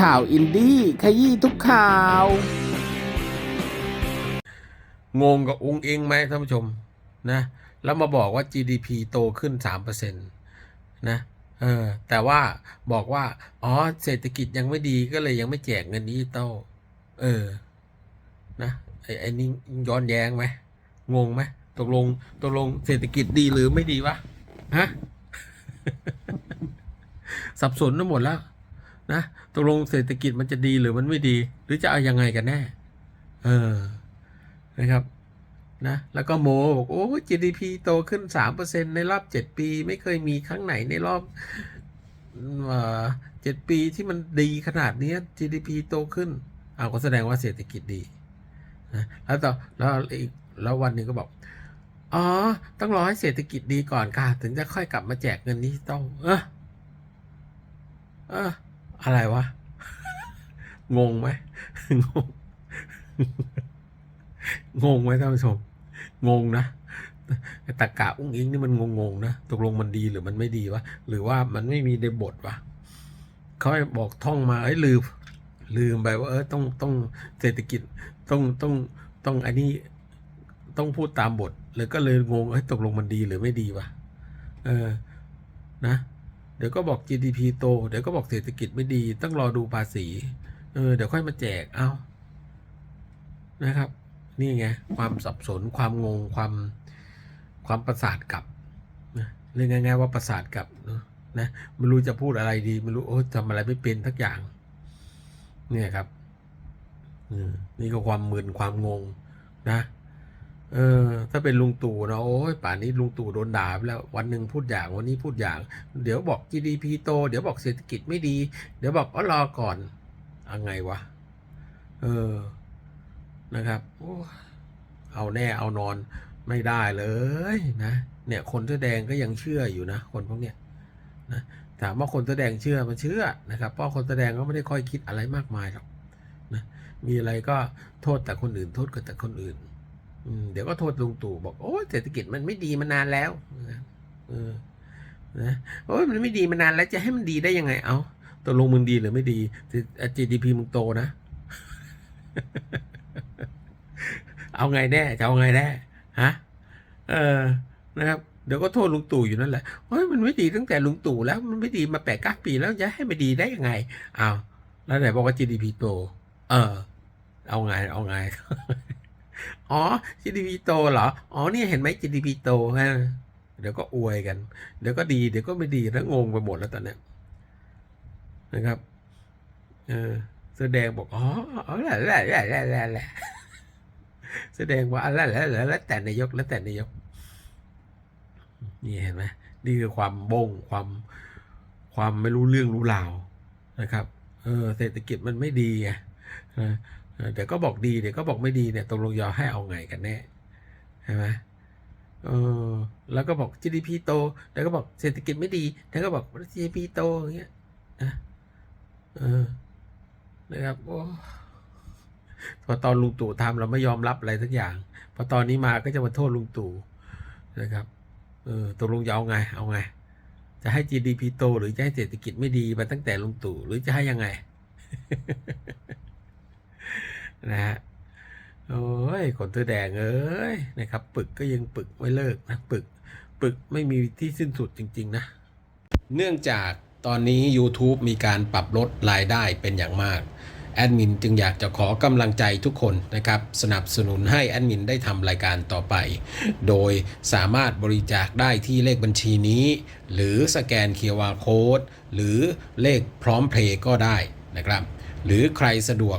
ข่าวอินดี้ขยี้ทุกข่าว งงกับองค์เองไหมท่านผู้ชมนะ แล้วมาบอกว่า GDP โตขึ้น 3%นะเออแต่ว่าบอกว่า อ๋อ เศรษฐกิจยังไม่ดีก็เลยยังไม่แจกเงินดิจิตอลเออ นะไอ้ไอ้นี่ย้อนแย้งไหมงงไหมตกลงตกลงเศรษฐกิจดีหรือไม่ดีวะฮะสับสนไปหมดแล้ว นะตกลงเศรษฐกิจมันจะดีหรือมันไม่ดี หรือจะเอายังไงกันแน่ เออนะครับนะแล้วก็โมบอกโอ้ GDP โตขึ้น 3%ในรอบ 7 ปี ไม่เคยมีครั้งไหนในรอบเจ็ดปีที่มันดีขนาดนี้ GDP โตขึ้นอ้าวก็แสดงว่าเศรษฐกิจดีนะแล้วต่อแล้วอีกแล้ววันหนึ่งก็บอก อ๋อ ต้องรอให้เศรษฐกิจดีก่อนค่ะ ถึงจะค่อยกลับมาแจกเงินนี้ต้องเออเออ อะไรวะ งงไหมงง งงไหมท่านผู้ชม งงนะตะกะอุ้งอิงนี่มันงงๆนะ ตกลงมันดีหรือมันไม่ดีวะ หรือว่ามันไม่มีในบทวะเขาบอกท่องมาเอ้ยลืม ลืมไปว่า เออต้องต้องเศรษฐกิจต้องต้องต้องอันนี้ต้องพูดตามบท เลยก็เลยงงเอ้ยตกลงมันดีหรือไม่ดีวะ เออ นะ เดี๋ยวก็บอก GDP โต เดี๋ยวก็บอกเศรษฐกิจไม่ดี ต้องรอดูภาษี เออ เดี๋ยวค่อยมาแจก เอานะครับ นี่ไง ความสับสน ความงง ความ ความประสาทกลับนะเรียกง่ายๆว่าประสาทกลับนะนะ ไม่รู้จะพูดอะไรดี ไม่รู้ โอ้ทำอะไรไม่เป็นทักอย่าง เนี่ยครับอืมนี่ก็ความมึนความงงนะ เออถ้าเป็นลุงตู่นะโอ้ยป่านนี้ลุงตู่โดนด่าไปแล้ววันหนึ่งพูดอย่างวันนี้พูดอย่าง เดี๋ยวบอก GDP โต เดี๋ยวบอกเศรษฐกิจไม่ดี เดี๋ยวบอกอ๋อรอก่อนอาไงวะเออนะครับโอ้เอาแน่เอานอนไม่ได้เลยนะ เนี่ย คนแสอแดงก็ยังเชื่ออยู่นะ คนพวกเนี้ยนะถามว่าคนแสอแดงเชื่อมันเชื่อนะครับ เพราะคนแสอแดงก็ไม่ได้ค่อยคิดอะไรมากมายหรอกนะมีอะไรก็โทษแต่คนอื่นโทษกับแต่คนอื่น เดี๋ยวก็โทษลุงตู่บอกโอ้เศรษฐกิจมันไม่ดีมานานแล้วนะเออนะโอ้ยมันไม่ดีมานานแล้วจะให้มันดีได้ยังไง เอาตกลงมึงดีหรือไม่ดี GDP มึงโตนะ เอาไงแน่จะเอาไงแน่ฮะเออนะครับเดี๋ยวก็โทษลุงตู่อยู่นั่นแหละเฮ้ยมันไม่ดีตั้งแต่ลุงตู่แล้วมันไม่ดีมาแปดเก้าปีแล้วจะให้มันดีได้ยังไงอ้าวแล้วไหนบอกว่า GDP โต เออ เอาไงเอาไง อ๋อ GDP โตเหรอ อ๋อนี่เห็นไหม GDP โตฮะเดี๋ยวก็อวยกัน เดี๋ยวก็ดี เดี๋ยวก็ไม่ดีแล้วงงไปหมดแล้วตอนนี้นะครับเออแสอแดงบอกอ๋อแหละแหละแหละแหละแหละแหละแสดงว่าอะไรแล้วแล้วแล้วแต่นายกแล้วแต่นายก นี่เห็นไหมนี่คือความบงความความไม่รู้เรื่องรู้ราวนะครับ เออเศรษฐกิจมันไม่ดีไง เดี๋ยวก็บอกดีเดี๋ยวก็บอกไม่ดีเนี่ยตกลงยอให้เอาไงกันแน่ใช่ไหมเออแล้วก็บอก GDP โตแล้วก็บอกเศรษฐกิจไม่ดีแล้วก็บอก GDP โตอย่างเงี้ยนะเออนะครับโอ้พอตอนลุงตู่ทำเราไม่ยอมรับอะไรสักอย่าง พอตอนนี้มาก็จะมาโทษลุงตู่นะครับเออตกลงจะเอาไง เอาไง จะให้ GDP โต หรือจะให้เศรษฐกิจไม่ดีมาตั้งแต่ลุงตู่หรือจะให้ยังไง นะฮะโอ้ยคนตัวแดงเอ้ยนะครับ ปึกก็ยังปึกไม่เลิกนะปึกปึกไม่มีที่สิ้นสุดจริง ๆ นะ เนื่องจากตอนนี้ YouTube มีการปรับลดรายได้เป็นอย่างมากแอดมินจึงอยากจะขอกำลังใจทุกคนนะครับ สนับสนุนให้แอดมินได้ทำรายการต่อไป โดยสามารถบริจาคได้ที่เลขบัญชีนี้ หรือสแกน QR Code หรือเลขพร้อมเพลย์ก็ได้นะครับ หรือใครสะดวก